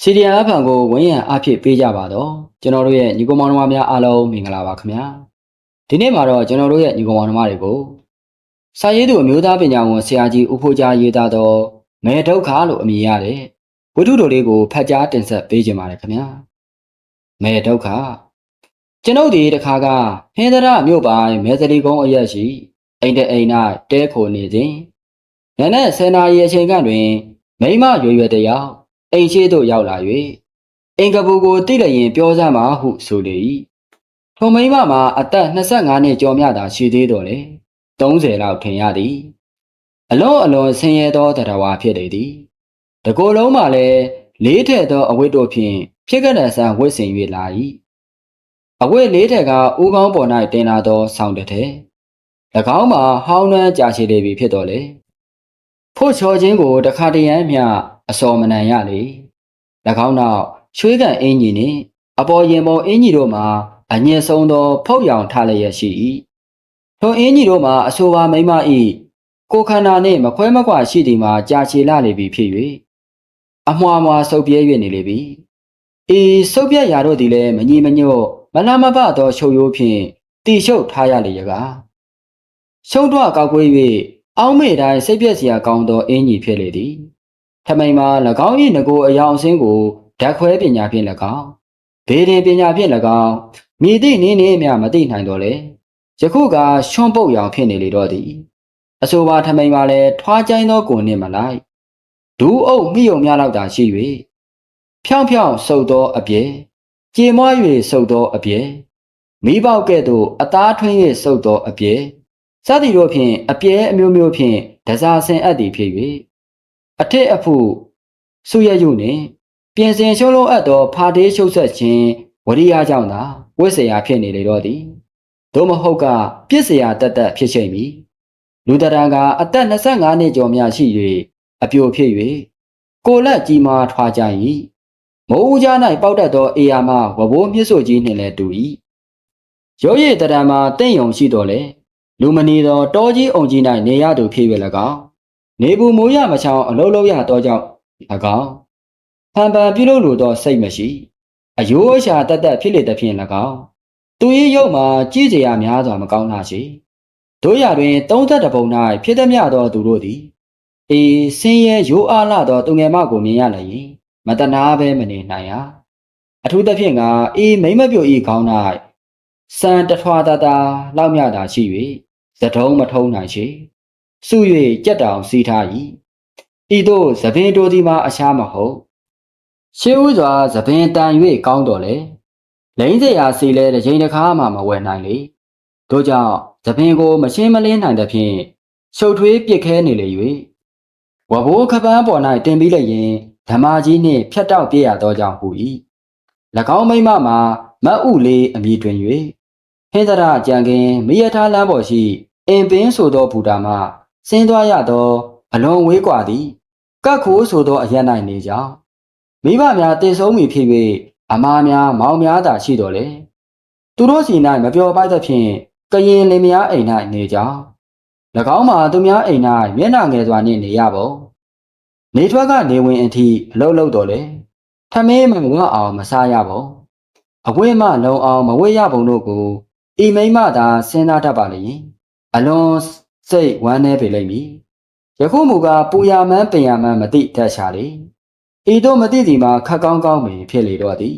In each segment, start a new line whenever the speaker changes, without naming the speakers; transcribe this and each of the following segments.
စီဒီအန်အဖန်ကိုဝင်းရံအဖြစ်ပေးကြပါတော့ကျွန်တော်တို့ရဲ့ညီကောင်မောင်နှမများအားလုံးမင်္ဂလာပါခင်ဗျာဒီနေ့မှာတော့ကျွန်တော်တို့ရဲ့ညီကောင်မောင်နှမတွေကိုစာရေးသူအမျိုးသားပညာဝန်ဆရာကြီးဦးဖိုးကြားရေးသားသောမဲဒုက္ခလို့အမည်ရတဲ့ဝိတုတော်လေးကိုဖတ်ကြားတင်ဆက်ပေးခြင်းပါတယ်ခင်ဗျာမဲဒုက္ခကျွန်ုပ်ဒီတခါကဟင်းသရမြို့ပိုင်းမဲစလီကုန်းအရက်ရှိအိမ်တအိမ်၌တဲခိုနေစဉ်ညနေ10နာရီအချိန်ကတွင်မိမရွယ်ရွယ်တယောက် အိမ်ရှိသို့ရောက်လာ၍အင်္ဂပူကိုတိလျင်ပြောစမ်းပါဟုဆိုလေ၏ထုံမိန်းမမှာအသက်25နှစ်ကျော်မြတာရှိသေးတော်လေ30လောက်ထင်ရသည်အလွန်အလွန်ဆင်းရဲသောတရားဝါဖြစ်လေသည်တကိုယ်လုံးမှာလည်းလေးထည့်သောအဝတ်တို့ဖြင့်ဖြစ်ကတဲ့ဆန်ဝတ်ဆင်၍လာ၏အဝတ်လေးထက်ကဦးကောင်းပေါ်၌တင်လာသောဆောင်းတစ်ထည်၎င်းမှာဟောင်းနှမ်းကြာရှိလေပြီဖြစ်တော်လေဖို့ချော်ခြင်းကိုတခါတရံမျှ အစော်မနံရလေ၎င်းနောက်ရွှေကန်အင်းကြီးနှင့်အပေါ်ရင်ပေါ်အင်းကြီးတို့မှာအညစ်ဆုံးသောဖုတ်ရောင်ထလျက်ရှိ၏ထိုအင်းကြီးတို့မှာအဆိုပါမိမ၏ကိုခန္ဓာနှင့်မခွဲမကွာရှိသည်မှာကြာရှည်လာလေပြီဖြစ်၍အမွှားမွှားဆုပ်ပြဲ၍နေလေပြီအေးဆုပ်ပြက်ရာတို့သည်လည်းမညီမညွတ်မလမပသောရှုပ်ရိုးဖြင့်တီရှုပ်ထားရလေရကားရှုံးတော့ကောက်ကွေး၍အောင်းမေတိုင်းစိတ်ပြက်စရာကောင်းသောအင်းကြီးဖြစ်လေသည် ထမိန်မှာ၎င်း၏ငကိုအယောင်အဆင်းကိုဓာတ်ခွဲပညာဖြင့်၎င်းဘေဒင်ပညာဖြင့်၎င်းမြည်သည့်နည်းနည်းများမသိနိုင်တော့လေယခုကရှွန့်ပုတ်ရောင်ဖြစ်နေလေတော့သည်အဆိုပါထမိန်မှာလည်းထွားကြိုင်းသောကိုနှင့်မလိုက်ဒူးအုပ်မိယုံများလောက်သာရှိ၍ဖြောင်းဖြောင်းဆုပ်သောအပြဲကြေမွား၍ဆုပ်သောအပြဲမိပေါက်ကဲ့သို့အသားထွင်း၍ဆုပ်သောအပြဲစသည်တို့ဖြင့်အပြဲအမျိုးမျိုးဖြင့်ဒဇာဆင်အပ်သည်ဖြစ်၍ အထစ်အဖုဆုရယုနှင့်ပြင်ဆင်ရှုံးလုံးအပ်သောဖာတေးရှုပ်ဆက်ခြင်းဝရိယကြောင့်သာဝိစရာဖြစ်နေလေတော့သည်သို့မဟုတ်ကပြစ်စရာတတ်တတ်ဖြစ်ချိန်ပြီလူတရံကအသက်25နှစ်ကျော်များရှိ၍အပြိုဖြစ်၍ကိုလက်ကြီးမားထွားကြ၏မိုးဦးကြား၌ပေါက်တတ်သောအေယာမဝဘိုးမြစ်ဆိုကြီးနှင့်လည်းတူ၏ရုပ်ရည်တရံမှာတင့်ယုံရှိတော်လေလူမနီသောတောကြီးအုံကြီး၌နေရသူဖြစ်၍၎င်း နေဘူးမိုးရမချောင်းအလုံးလုံးရသောကြောင့်၎င်းဖန်ပန်ပြုလုပ်လိုသောစိတ်မရှိအယိုးအရှာတတ်တတ်ဖြစ်လေသဖြင့်၎င်းသူ၏ရုပ်မှာကြည်စရာများစွာမကောင်းတာရှိတို့ရတွင်32ပုံ၌ဖြစ်သည်မြသောသူတို့သည်အေးဆင်းရဲရိုးအားလာသောသူငယ်မကိုမြင်ရလျင်မတနာဘဲမနေနိုင်ရအထူးသဖြင့်ကအေးမိမ့်မပြိုဤခေါင်း၌စံတထွာတတာလောက်မြတာရှိ၍သတုံးမထုံးနိုင်ရှိ စု၍ကြက်တောင်စီးထား၏ဤသို့သပင်တိုဒီမှာအရှားမဟုတ်ရှေးဥစွာသပင်တန်၍ကောင်းတော်လေလိမ့်စရာစီလဲတစ်ချိန်တစ်ခါမှမဝယ်နိုင်လေတို့ကြောင့်သပင်ကိုမရှင်းမလင်းနိုင်သဖြင့်ရှုပ်ထွေးပြစ်ခဲနေလေ၍ဝဘိုးခပန်းပေါ်၌တင်ပြီးလိုက်ရင်ဓမ္မကြီးနှင့်ဖြတ်တောက်ပြရသောကြောင့်ဟူ၏၎င်းမိမမှာမတ်ဥလေးအမိတွင်၍ဟင်္ဒရာကြံကင်မိယထာလမ်းပေါ်ရှိအင်ပင်းဆိုသောဘူတာမှ ဆင်းသွားရသော အလွန်ဝေးကွာသည့်ကတ်ခိုးဆိုသောအရ၌နေကြမိဘများတည်ဆုံးမိဖြစ်၍အမားများမောင်များသာရှိတော်လေသူတို့စီ၌မပျော်ပိုက်သဖြင့်ကရင်လင်မယားအိမ်၌နေကြ၎င်းမှာသူများအိမ်၌မျက်နှာငယ်စွာနှင့်နေရပုံနေထွက်ကနေဝင်အထိအလုတ်လုတ်တော်လေထမင်းမဝတ်အောင်မစားရပုံအဝိမလုံအောင်မဝတ်ရပုံတို့ကိုဤမိမ့်မသာစဉ်းစားတတ်ပါလေအလွန် စိတ်ဝမ်းနည်းပေလိမ့်မည်ယခုမူကားပူရမန်းပင်ရမန်းမသိတတ်ရှာလေဤတို့မသိသည်မှာခက်ကောင်းကောင်းပင်ဖြစ်လေတော့သည်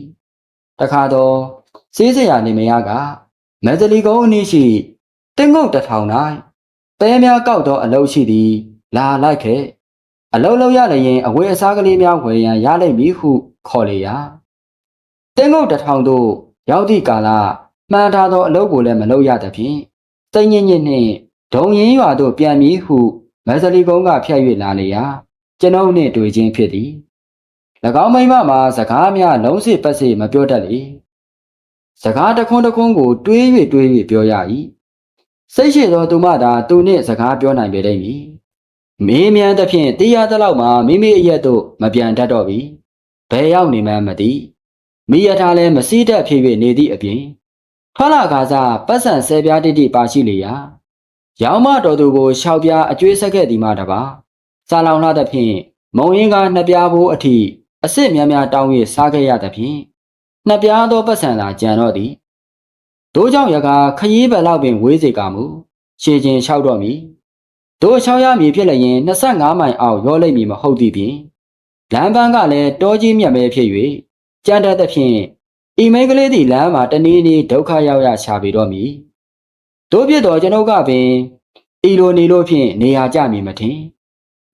တခါတော့စေးစရာနေမရကမက်ဒလီကုန်းအနည်းရှိတင်းငုတ်တစ်ထောင်၌ပဲများကောက်သောအလုတ်ရှိသည် လာလိုက်ခဲ့အလုတ်လောက်ရလျင်အဝေးအစားကလေးများဝယ်ရန်ရလိမ့်မည်ဟုခေါ်လေရာတင်းငုတ်တစ်ထောင်သို့ရောက်သည့်ကာလမှန်ထားသောအလုတ်ကိုလည်းမလုပ်ရသဖြင့်တိတ်ညစ်ညစ်နှင့် ဒုံရင်းရွာသို့ပြန်မည်ဟုမက်ဇလီကုန်းကဖြတ်၍လာလေရာကျွန်ုပ်နှင့်တွေ့ချင်းဖြစ်သည်၎င်းမိမမှာစကားများလုံးစစ်ပတ်စစ်မပြောတတ်လေစကားတခွန်းတခွန်းကိုတွေး၍တွေး၍ပြောရ၏စိတ်ရှိသောသူမသာသူနှင့်စကားပြောနိုင်ပေလိမ့်မည်မင်းမြန်သဖြင့်တရားသလောက်မှမိမိအရက်သို့မပြန်တတ်တော့ပြီဘယ်ရောက်နေမှန်းမသိမိရထားလည်းမစည်းတတ်ဖြစ်၍နေသည့်အပြင်ထွက်လာကားစားပတ်စံဆယ်ပြားတိတိပါရှိလေရာ ရောင်းမတော်သူကိုရှောက်ပြားအကျွေးဆက်ခဲ့သည်မှတပါစာလောင်လာသဖြင့်မုံရင်းကနှစ်ပြားဘိုးအထိအစ်စ်များများတောင်း၍စားခဲ့ရသဖြင့်နှစ်ပြားသောပတ်စံသာကြံတော့သည်တို့ကြောင့်ရကားခရီးဘက်လောက်ပင်ဝေးစေကမူရှည်ချင်းလျှောက်တော့မည်တို့ချောင်းရမည်ဖြစ်လျင်25မိုင်အောက်ရောလိမ့်မည်မဟုတ်သည်ဖြင့်လမ်းပန်းကလည်းတောကြီးမြတ်ပဲဖြစ်၍ကြမ်းတတ်သဖြင့်ဤမိန်းကလေးသည်လမ်းမှာတနည်းနည်းဒုက္ခရောက်ရချပေတော့မည် တို့ဖြစ်တော်ကျွန်ုပ်ကပင်ဤလိုနေလို့ဖြင့်နေရာကြမည်မထင်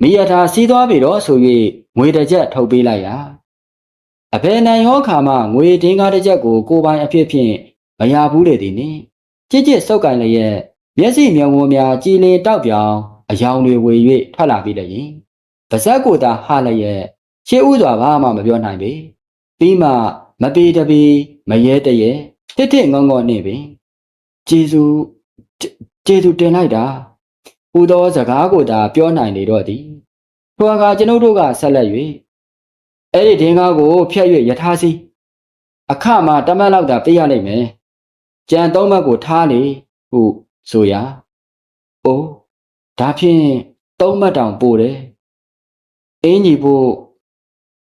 မိယထာစီးသွားပြီတော့ဆို၍ငွေတစ်ချက်ထုတ်ပေးလိုက်ရာအဘယ်နိုင်ရောခါမှငွေတင်းကားတစ်ချက်ကိုကိုပိုင်အဖြစ်ဖြင့်မရဘူးလေသည်နှင့်ကြစ်ကြစ်စုပ်ကန်လျက်မျက်စိမျက်ဝန်းများကြည်လင်တောက်ပြောင်အယောင်တွေဝေ၍ထွက်လာပြီးလျင်ပါဇက်ကိုသာဟလျက်ရှေးဥစွာဘာမှမပြောနိုင်ပေပြီးမှမပေတပေမရဲတရဲတစ်တစ်ငေါငေါနှင့်ပင်ကျေးဇူး ကျေးဇူးတင်လိုက်တာဟူသောစကားကိုသာပြောနိုင်လေတော့သည်ထိုအခါကျွန်ုပ်တို့ကဆက်လက်၍အဲ့ဒီဒင်္ဂါကိုဖျက်၍ယထာစီအခမှတမတ်လောက်သာပြရလိမ့်မယ်ကြံသုံးဘက်ကိုထားလေဟုဆိုရာအိုးဒါဖြင့်သုံးဘက်တောင်ပို့တယ်အင်းကြီးဖို့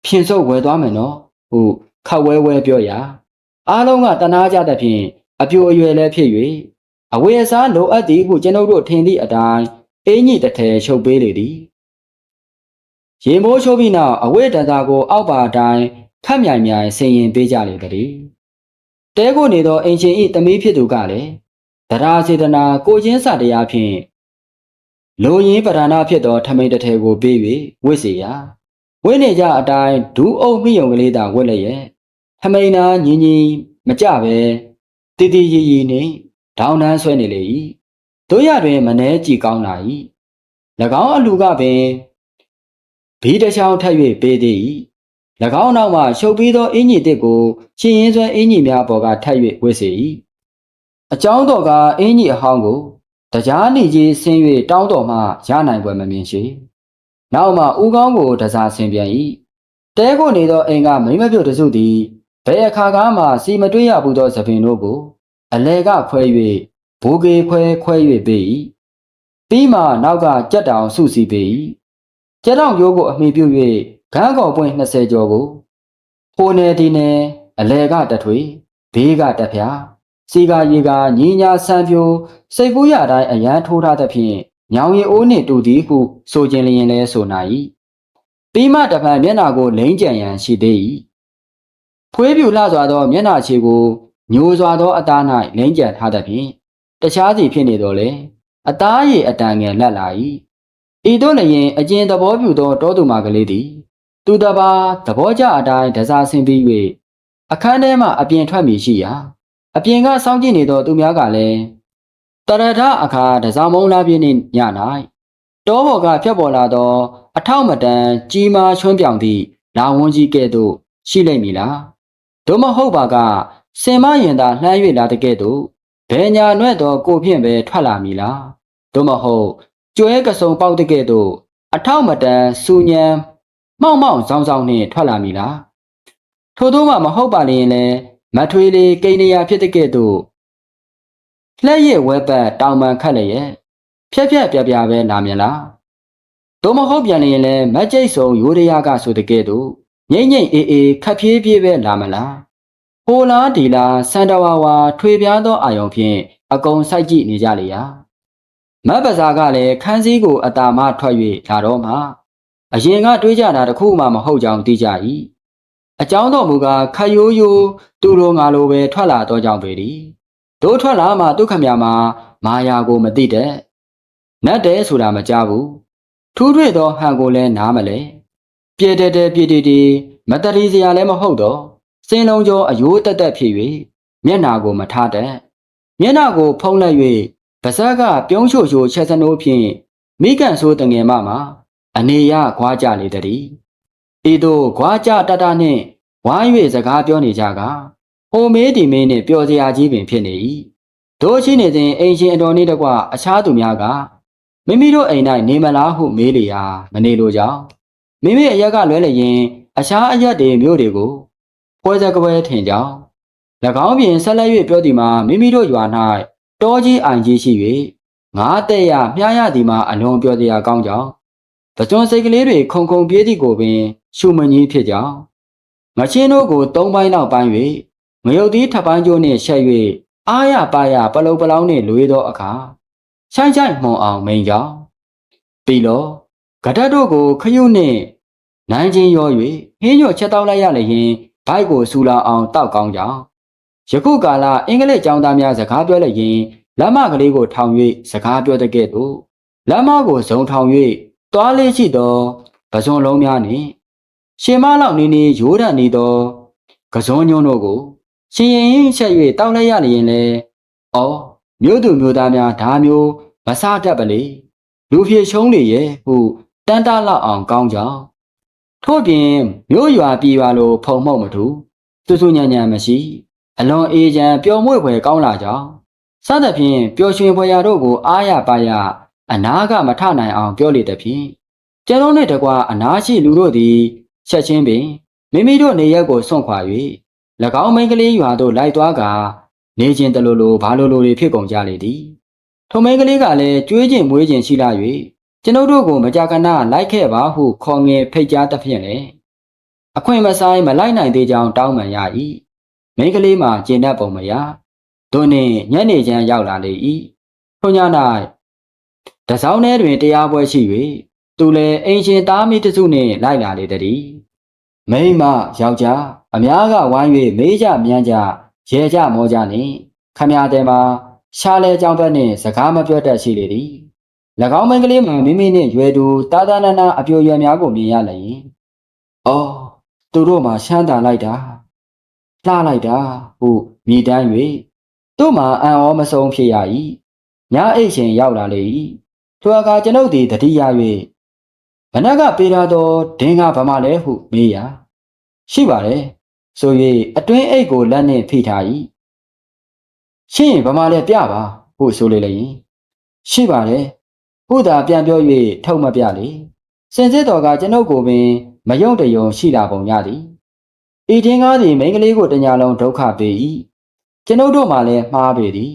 ဖြင်စုပ်ဝယ်သွားမယ်နော်ဟုခတ်ဝဲဝဲပြောရာအားလုံးကတနာကြသဖြင့်အပြိုအရွယ်လည်းဖြစ်၍ အဝေအစားလိုအပ်သည်ဟုကျွန်ုပ်တို့ထင်သည့်အတိုင်းအင်းကြီးတစ်ထည်ရှုပ်ပေးလေသည်ရေမိုးချိုးပြီးနောက်အဝိတန်သာကိုအောက်ပါအတိုင်းခတ်မြိုင်မြိုင်ဆင်ရင်ပေးကြလေသည်တဲကိုနေသောအင်ရှင်ဤသမီးဖြစ်သူကလည်းတရားစေတနာကိုချင်းစာတရားဖြင့်လိုရင်းပဓာနာဖြစ်သောထမိန်တစ်ထည်ကိုပေး၍ဝစ်စီရာဝိနေကြအတိုင်းဒူးအုပ်မိယုံကလေးသာဝက်လျက်ထမိန်နာညီညီမကြပဲတည်တည်ရည်ရည်နှင့် ဒေါင်းတန်းဆွဲနေလေ၏တို့ရတွင်မနှဲကြည်ကောင်းလာ၏၎င်းအလူကပင်ဘီတစ်ချောင်းထပ်၍ပေးသည်၎င်းနောက်မှရှုပ်ပြီးသောအင်းကြီးတစ်ကိုရှင်ရင်ဆွဲအင်းကြီးများပေါ်ကထပ်၍ဝစ်စေ၏အကြောင်းတော်ကအင်းကြီးအဟောင်းကိုတရားနေကြီးဆင်း၍တောင်းတော်မှရနိုင်ပွဲမမြင်ရှိနောက်မှဦးကောင်းကိုတစားဆင်ပြန်၏တဲကိုနေသောအိမ်ကမိမပြုတ်တစုသည်ဘယ်အခါကမှစီမတွေ့ရဘူးသောသပင်တို့ကို အလဲကခွဲ၍ဘိုးကေခွဲခွဲ၍ပေး၏ပြီးမှနောက်ကကြက်တောင်စုစည်းပေး၏ကြက်တောင်ရိုးကိုအမိပြု၍ခန်းကောင်ပွင့်20ကျော်ကိုဟိုနယ်ဒီနယ်အလဲကတထွေဘေးကတဖျားစီကာရီကညီညာဆန်ဖြိုစိတ်ကူးရတိုင်းအရန်ထိုးထားသဖြင့်ညောင်ရီအိုးနှင့်တူသည်ဟုဆိုခြင်းလျင်လဲဆိုနိုင်၏ပြီးမှတဖန်မျက်နာကိုလိမ့်ကြံရန်ရှိသေး၏ဖွေးပြူလှစွာသောမျက်နာချေကို ညိုစွာသောအသား၌လိမ့်ကြံထားသဖြင့်တခြားစီဖြစ်နေတော့လေအသားရည်အတန်ငယ်လက်လာ၏ဤသို့လည်းအကျဉ်သဘောပြူသောတောသူမကလေးသည်သူတပါသဘောကျအတိုင်းဒစားဆင်းပြီး၍အခန်းထဲမှအပြင်ထွက်မိရှိရာအပြင်ကစောင့်ကြည့်နေသောသူများကလည်းတရထအခါဒစားမုံလာပြင်းနှင့်ည၌တောပေါ်ကဖြတ်ပေါ်လာသော အထောက်မတန်ကြီးမားချွန်းပြောင်သည့်လာဝန်းကြီးကဲ့သို့ရှိလိမ့်မည်လားသို့မဟုတ်ပါက စင်မရင်သာလှမ်း၍လာတဲ့ကဲ့သို့ဘယ်ညာနွဲ့သောကိုဖြင့်ပဲထွက်လာမည်လားသို့မဟုတ်ကျွဲကစုံပေါက်တဲ့ကဲ့သို့အထောက်မတန်စူညံမောက်မောက်ဇောင်းဇောင်းနှင့်ထွက်လာမည်လားထို့သောမှမဟုတ်ပါလျင်လည်းမထွေးလေးကိန်းနေရဖြစ်တဲ့ကဲ့သို့လက်ရဝဲပတ်တောင်ပန်ခတ်လျက်ဖြက်ဖြက်ပြပြပဲလာမြင်လားသို့မဟုတ်ပြန်လျင်လည်းမကြိတ်ဆုံးရိုးရရကဆိုတဲ့ကဲ့သို့ငိမ့်ငိမ့်အေးအေးခတ်ပြေးပြေးပဲလာမလား ဟိုလားဒီလားစန်တဝါဝါထွေပြားသောအာယုံဖြင့်အကုန်စိုက်ကြည့်နေကြလေရာမတ်ပဇာကလည်းခန်းစည်းကိုအတာမထွက်၍လာတော့မှအရင်ကတွေးကြတာတခုမှမဟုတ်ကြောင်းသိကြ၏အကြောင်းတော်မူကားခယိုးယိုးသူလိုငါလိုပဲထွက်လာတော့ကြောင်းပေသည်တို့ထွက်လာမှဒုက္ခမြမှာမာယာကိုမသိတဲ့နတ်တဲဆိုတာမကြဘူးထူးထွေသောဟန်ကိုလည်းနားမလဲပြဲတဲတဲပြည့်တီတီမတရီစရာလည်းမဟုတ်တော့ စင်လုံးကျော်အယိုးတက်တက်ဖြစ်၍မျက်နာကိုမထားတတ်မျက်နာကိုဖုံးလိုက်၍ပါဇက်ကပြုံးချိုချိုချက်စနိုးဖြင့်မိကန်ဆိုးတငယ်မမှာအနေရခွာကြလေတည်းဤသို့ခွာကြတတနှင့်ဝိုင်း၍စကားပြောနေကြကဟိုမေးဒီမင်းနှင့်ပျော်စရာကြီးပင်ဖြစ်နေ၏တို့ရှိနေစဉ်အိမ်ရှင်အတော်နှင့်တကွအခြားသူများကမိမိတို့အိမ်၌နေမလားဟုမေးလေရာမနေလိုကြောင်းမိမိအရက်ကလွဲလျင်အခြားအရက်တွေမျိုးတွေကို ပွဲစကပွဲထင်ကြောင်း၎င်းပြင်ဆက်လက်၍ပြောသည်မှာမိမိတို့ရွာ၌တောကြီးအိုင်ကြီးရှိ၍ငါးတဲ့ရမြားရသည်မှာအလွန်ပြောစရာကောင်းကြောင်းတကြွန်စိတ်ကလေးတွေခုံခုံပြေးသည့်ကိုပင် ရှုမကြီးဖြစ်ကြောင်းချင်းတို့ကို၃ပိုင်းလောက်ပိုင်း၍ငရုတ်သီးထပ်ပိုင်းကျိုးနှင့်ရှက်၍အားရပါရပလုံပလောင်းနှင့်လွေသောအခါရှိုင်းချိုင်းမှုံအောင်မိန်ကြောင်းပြီးတော့ဂဒတ်တို့ကိုခရုနှင့်နိုင်ချင်းရော၍ဟင်းညွတ်ချက်တောက်လိုက်ရလျင် ဘိုက်ကိုဆူလာအောင်တောက်ကောင်းကြောင်းယခုကာလအင်္ဂလိပ်ကျောင်းသားများစကားပြောလျင်လက်မကလေးကိုထောင်၍စကားပြောတဲ့ကဲ့သို့လက်မကိုဇုံထောင်၍တွားလေးရှိသောပဇွန်လုံးများနှင့်ရှင်မလောက်နေနေရိုးတန်နေသောကစုံညုံတို့ကိုရှင်ရင်ရင်ချက်၍တောက်လိုက်ရလျင်လေအော်မြို့သူမြို့သားများဒါမျိုးမဆတတ်ပလေလူဖြေရှုံးလေရဲ့ဟုတန်တလောက်အောင်ကောင်းကြောင်း ထို့ပြင်မြို့ရွာပြည်ရွာလိုဖုံမှုတ်မထူစွစွညံ့ညံ့မရှိ အလွန်အေးချမ်းပျော်မွေ့ဖွယ်ကောင်းလာကြောင်းစသဖြင့်ပျော်ရွှင်ဖွယ်ရာတို့ကိုအားရပါရအနာကမထနိုင်အောင်ပြောလေတဲ့ဖြင့်ကျန်တော်နှင့်တကွာအနာရှိလူတို့သည်ချက်ချင်းပင်မိမိတို့နေရက်ကိုစွန့်ခွာ၍၎င်းမိန်းကလေးရွာသို့လိုက်သွားကာနေခြင်းတလူလိုဘာလိုလိုတွေဖြစ်ကုန်ကြလေသည်ထိုမိန်းကလေးကလည်းကြွေးကျင်မွေးကျင်ရှိလာ၍ ကျွန်ုပ်တို့ကိုမကြာခဏလိုက်ခဲ့ပါဟုခေါ်ငယ်ဖိတ်ကြားသဖြင့်လေအခွင့်မဆိုင်မလိုက်နိုင်သေးကြောင်းတောင်းပန်ရ၏မိန်းကလေးမှာကျင်တတ်ပုံမရတို့နှင့်ညနေချမ်းရောက်လာလေ၏ထိုည၌တစောင်းထဲတွင်တရားပွဲရှိ၍သူလည်းအင်ရှင်သားမိတစုနှင့်လိုက်လာလေသည်မိန်းမယောက်ျားအများကဝိုင်း၍မေးကြမြန်းကြရဲကြမောကြနှင့်ခမရတဲ့မှာရှားလဲကြောင်ဘက်နှင့်စကားမပြောတတ်ရှိလေသည်၎ င်းမိန်းကလေးမှမိမိနှင့်ရွယ်သူတာတာနာနာအပြိုရွယ်များကိုမြင်ရလျင်အော်သူတို့မှရှမ်းသာလိုက်တာလှလိုက်တာဟုမြည်တမ်း၍တို့မှအံ့ဩမဆုံးဖြစ်ရ၏ညအိတ်ရှင်ရောက်လာလေ၏ထိုအခါကျွန်ုပ်သည်တတိယ၍ဘနက်ကပေးထားသောဒင်းကဗမာလဲဟုမေးရာရှိပါတယ်ဆို၍အတွင်းအိတ်ကိုလက်နှင့်ဖိထား၏ရှင်းဗမာလဲပြပါဟုဆိုလေလေရင်ရှိပါတယ် ဟုသာပြန်ပြော၍ထုတ်မပြလေစင်စစ်တော်ကကျွန်ုပ်ကိုပင်မယုံတယုံရှိလာပုံရသည်ဤထင်းကားသည်မိန်းကလေးကိုတညာလုံးဒုက္ခပေး၏ကျွန်ုပ်တို့မှလည်းမှားပေသည်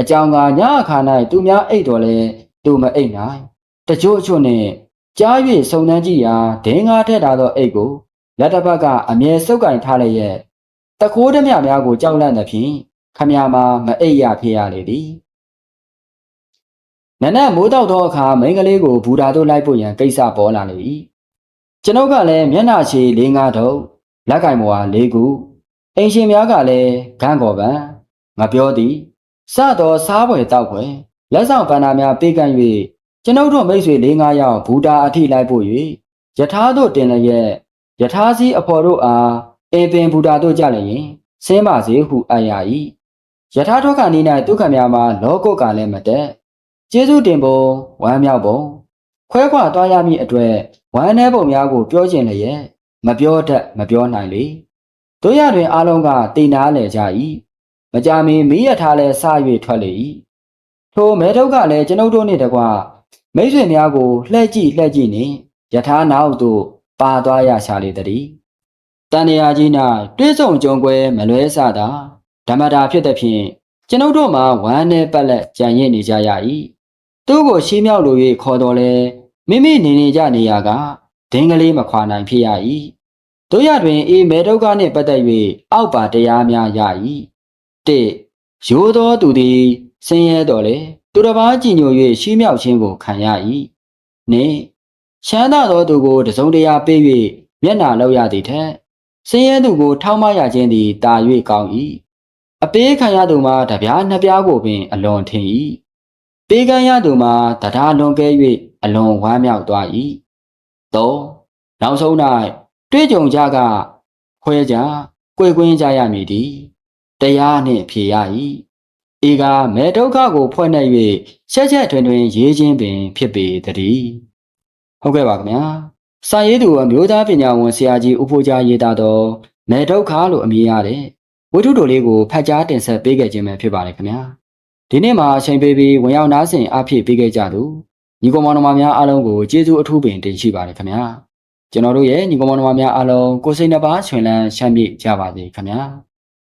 အကြောင်းကညအခါ၌သူများအိတ်တော်လဲသူမအိတ်နိုင်တချို့အချို့နှင့်ကြား၍စုံနှမ်းကြည့်ရာဒင်းကားထက်ထားသောအိတ်ကိုလက်တစ်ဖက်ကအမြဲစုပ်ကင်ထားလျက်တကိုးဓမြများကိုကြောက်လန့်သဖြင့်ခမရမှာမအိပ်ရဖြစ်ရလေသည် နနက်မိုးတောက်သောအခါမိန်းကလေးကိုဘူတာတို့လိုက်ဖို့ရန်ကိစ္စပေါ်လာလေ၏ကျွန်ုပ်ကလည်းမျက်နှာချေလေးငါးထုတ်လက်ကင်ပေါ်ဟာ၄ခုအိမ်ရှင်များကလည်းဂန်းကော်ပန်ငါပြောသည်စတော့စားပွဲတောက်ပွဲလက်ဆောင်ပန္နာများပေးကမ်း၍ကျွန်ုပ်တို့မိတ်ဆွေ၄၅ယောက်ဘူတာအထိလိုက်ဖို့၍ယထာတို့တင်လျက်ယထာစီအဖော်တို့အားအင်ပင်ဘူတာတို့ကြလည်းရင်ဆင်းပါစေဟုအပ်ရ၏ယထာထောကနေ၌ဒုက္ခများမှာလောကုတ်ကလည်းမတက် ကျေးဇူးတင်ပုံဝမ်းမြောက်ပုံခွဲခွာသွားရမည့်အတွက်ဝမ်းနည်းပုံများကိုပြောခြင်းလျက်မပြောတတ်မပြောနိုင်လေတို့ရတွင်အားလုံးကတည်နာလေကြ၏မကြမီမီးရထားလဲစ၍ထွက်လေ၏ထိုမဲထုတ်ကလည်းကျွန်ုပ်တို့နှင့်တကွမိတ်ဆွေများကိုလှည့်ကြည့်လှည့်ကြည့်နှင့်ယထာနောက်သို့ပါသွားရရှာလေသည်တန်ရာကြီး၌တွေးဆုံကြုံကွဲမလွဲစတာဓမ္မတာဖြစ်သည်ဖြင့်ကျွန်ုပ်တို့မှာဝမ်းနဲ့ပက်လက်ကြံရင့်နေကြရ၏ သူ့ကိုရှင်းမြောက်လို၍ခေါ်တော်လဲမိမိနေနေကြနေရကဒင်းကလေးမခွာနိုင်ဖြစ်ရ၏တို့ရတွင်အေမဲဒုက္ခနှင့်ပတ်သက်၍အောက်ပါတရားများရ၏တိရိုးသောသူသည်ဆင်းရဲတော်လေသူတစ်ပါးကြည်ညို၍ရှင်းမြောက်ခြင်းကိုခံရ၏နှင့်ရှမ်းသာသောသူကိုတစုံတရာပေး၍မျက်နာလောက်ရသည်ထက်ဆင်းရဲသူကိုထောက်မရခြင်းသည်တာ၍ကောင်း၏အပေးခံရသူမှာတပြားနှစ်ပြားကိုပင်အလွန်ထင်၏ ပေးကမ်းရသူမှာတရားလွန်ကဲ၍အလွန်ဝမ်းမြောက်သွား၏၃နောက်ဆုံး၌တွေ့ကြုံကြကခွဲကြကိုယ်ကွင်းကြရမည်သည်တရားနှင့်ဖြေရ၏ဤကမဲဒုက္ခကို ဖွဲ့နှက်၍ချက်ချက်တွင်တွင်ရေးခြင်းပင် ဖြစ်ပေသည်ဟုတ်ကဲ့ပါခင်ဗျာစာရေးသူအမျိုးသားပညာဝန်ဆရာကြီးဦးဖိုးကြားရေးသားသောမဲဒုက္ခလို့အမည်ရတဲ့ဝိထုတိုလေးကိုဖတ်ကြားတင်ဆက်ပေးခဲ့ခြင်းပဲဖြစ်ပါတယ်ခင်ဗျာ ဒီနေ့မှာအချိန်ပေးပြီးဝင်ရောက်နားဆင်အားဖြည့်ပေးခဲ့ကြသူညီကောင်မောင်နှမများအားလုံးကိုကျေးဇူးအထူးပင်တင်ရှိပါတယ်ခင်ဗျာကျွန်တော်တို့ရဲ့ညီကောင်မောင်နှမများအားလုံးကိုစိတ်နှပါချွင်လန်းချမ်းမြေ့ကြပါစေခင်ဗျာ